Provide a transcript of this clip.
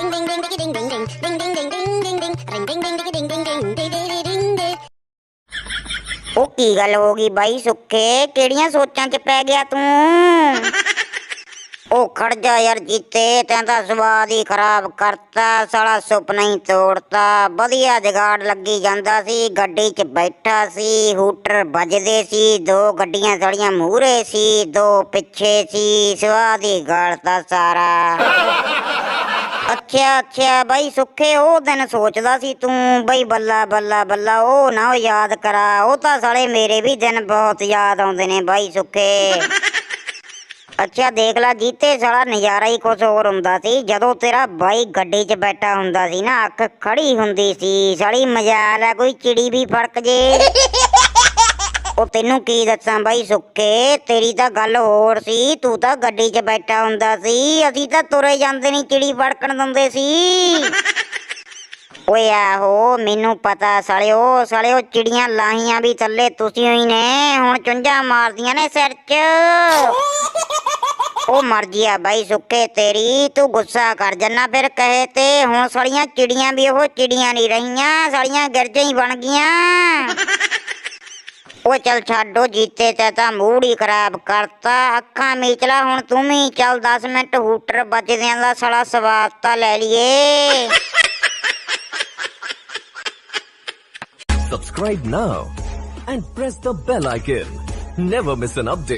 Ding ding ding ding ding ding ding ding ding ding ding ding ring ding ding ding ding ding ding ding ding ding ਉਹ ਕੀ ਗੱਲ ਹੋ ਗਈ ਬਾਈ ਸੁੱਕੇ ਕਿਹੜੀਆਂ ਸੋਚਾਂ 'ਚ ਪੈ ਗਿਆ ਤੂੰ? ਉਹ ਖੜ ਜਾ ਯਾਰ ਜੀਤੇ ਤੈਂ ਤਾਂ ਸਵਾਦ ਹੀ ਖਰਾਬ ਕਰਤਾ, ਸਾਲਾ ਸੁਪਨਾ ਹੀ ਤੋੜਤਾ। ਵਧੀਆ ਜਗਾੜ ਲੱਗੀ ਜਾਂਦਾ ਸੀ, ਗੱਡੀ 'ਚ ਬੈਠਾ ਸੀ, ਹੂਟਰ ਵੱਜਦੇ ਸੀ, ਦੋ ਗੱਡੀਆਂ ਸੜੀਆਂ ਮੂਹਰੇ ਸੀ, ਦੋ ਪਿੱਛੇ ਸੀ, ਸਵਾਦ ਹੀ ਗਾਲਤਾ ਸਾਰਾ। ਅੱਛਾ ਅੱਛਾ ਬਾਈ ਸੁੱਖੇ, ਉਹ ਦਿਨ ਸੋਚਦਾ ਸੀ ਤੂੰ, ਬਈ ਬੱਲਾ ਬੱਲਾ ਬੱਲਾ, ਉਹ ਨਾ ਯਾਦ ਕਰਾ, ਉਹ ਤਾਂ ਸਾਲੇ ਮੇਰੇ ਵੀ ਦਿਨ ਬਹੁਤ ਯਾਦ ਆਉਂਦੇ ਨੇ ਬਾਈ ਸੁੱਖੇ। ਅੱਛਾ, ਦੇਖ ਲੈ ਜੀਤੇ, ਸਾਲਾ ਨਜ਼ਾਰਾ ਹੀ ਕੁਝ ਹੋਰ ਹੁੰਦਾ ਸੀ। ਜਦੋਂ ਤੇਰਾ ਬਾਈ ਗੱਡੀ 'ਚ ਬੈਠਾ ਹੁੰਦਾ ਸੀ ਨਾ, ਅੱਖ ਖੜੀ ਹੁੰਦੀ ਸੀ, ਸਾਲੀ ਮਜਾਲ ਆ, ਕੋਈ ਚਿੜੀ ਵੀ ਫੜਕ ਜੇ। ਉਹ ਤੈਨੂੰ ਕੀ ਦੱਸਾਂ ਬਾਈ ਸੁੱਕੇ ਤੇਰੀ ਤਾਂ ਗੱਲ ਹੋਰ ਸੀ, ਤੂੰ ਤਾਂ ਗੱਡੀ 'ਚ ਬੈਠਾ ਹੁੰਦਾ ਸੀ, ਅਸੀਂ ਤਾਂ ਤੁਰੇ ਜਾਂਦੇ ਨਹੀਂ, ਚਿੜੀ ਫੜਕਣ ਦਿੰਦੇ ਸੀ। ਓਏ ਆਹੋ, ਮੈਨੂੰ ਪਤਾ ਸਾਲਿਓ ਸਾਲਿਓ ਚਿੜੀਆਂ ਲਾਹੀਆਂ ਵੀ ਥੱਲੇ ਤੁਸੀਂ ਹੀ ਨੇ, ਹੁਣ ਚੁੰਝਾਂ ਮਾਰਦੀਆਂ ਨੇ ਸਿਰ 'ਚ। ਉਹ ਮਰਜ਼ੀ ਆ ਬਾਈ ਸੁੱਕੇ ਤੇਰੀ, ਤੂੰ ਗੁੱਸਾ ਕਰ ਜੰਨਾ, ਫਿਰ ਕਹੇ ਤੇ, ਹੁਣ ਸਾਲੀਆਂ ਚਿੜੀਆਂ ਵੀ ਉਹ ਚਿੜੀਆਂ ਨਹੀਂ ਰਹੀਆਂ, ਸਾਲੀਆਂ ਗਿਰਜਾਂ ਹੀ ਬਣ ਗਈਆਂ। ਉਹ ਚੱਲ ਛੱਡੋ ਜੀਤੇ ਤੇ ਤਾਂ ਮੂਡ ਹੀ ਖਰਾਬ ਕਰਤਾ ਅੱਖਾਂ ਮੀਚਲਾ ਹੁਣ ਤੂੰ ਵੀ ਚੱਲ 10 ਮਿੰਟ ਹੂਟਰ ਵੱਜਦਿਆਂ ਦਾ ਸਾਲਾ ਸਵਾਦ ਤਾਂ ਲੈ ਲਈਏ Subscribe now and press the bell icon. Never miss an update.